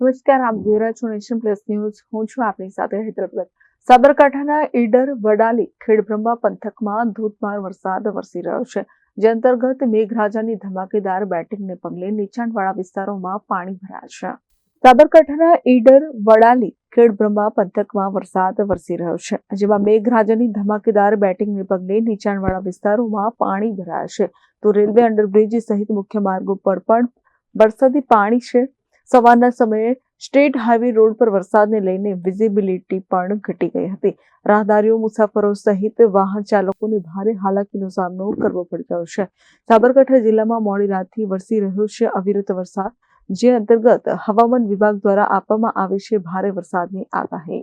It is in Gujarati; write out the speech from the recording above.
નમસ્કાર, આપ જોઈ રહ્યા છો નેશન પ્લસ ન્યૂઝ. હું છું આપની સાથે હૈદરાબાદ સાબરકાંઠાના ઈડર, વડાલી, ખેડબ્રહ્મા પંથકમાં ધોધમાર વરસાદ વરસી રહ્યો છે. જે અંતર્ગત મેઘરાજાની ધમાકેદાર બેટિંગને પગલે નીચાણવાળા વિસ્તારોમાં પાણી ભરાયા છે. સાબરકાંઠાના ઈડર, વડાલી, ખેડબ્રહ્મા પંથકમાં વરસાદ વરસી રહ્યો છે. જેમાં મેઘરાજાની ધમાકેદાર બેટિંગને પગલે નીચાણવાળા વિસ્તારોમાં પાણી ભરાયા છે. તો રેલવે અંડરબ્રિજ સહિત મુખ્ય માર્ગો પર પણ વરસાદી પાણી છે. સવારના સમયે સ્ટેટ હાઈવે રોડ પર વરસાદને લઈને વિઝિબિલિટી પણ ઘટી ગઈ હતી. રાહદારીઓ, મુસાફરો સહિત વાહન ચાલકોને ભારે હાલાકીનો સામનો કરવો પડતો છે. સાબરકાંઠા જિલ્લામાં મોડી રાતથી વરસી રહ્યો છે અવિરત વરસાદ, જે અંતર્ગત હવામાન વિભાગ દ્વારા આપવામાં આવી છે ભારે વરસાદની આગાહી.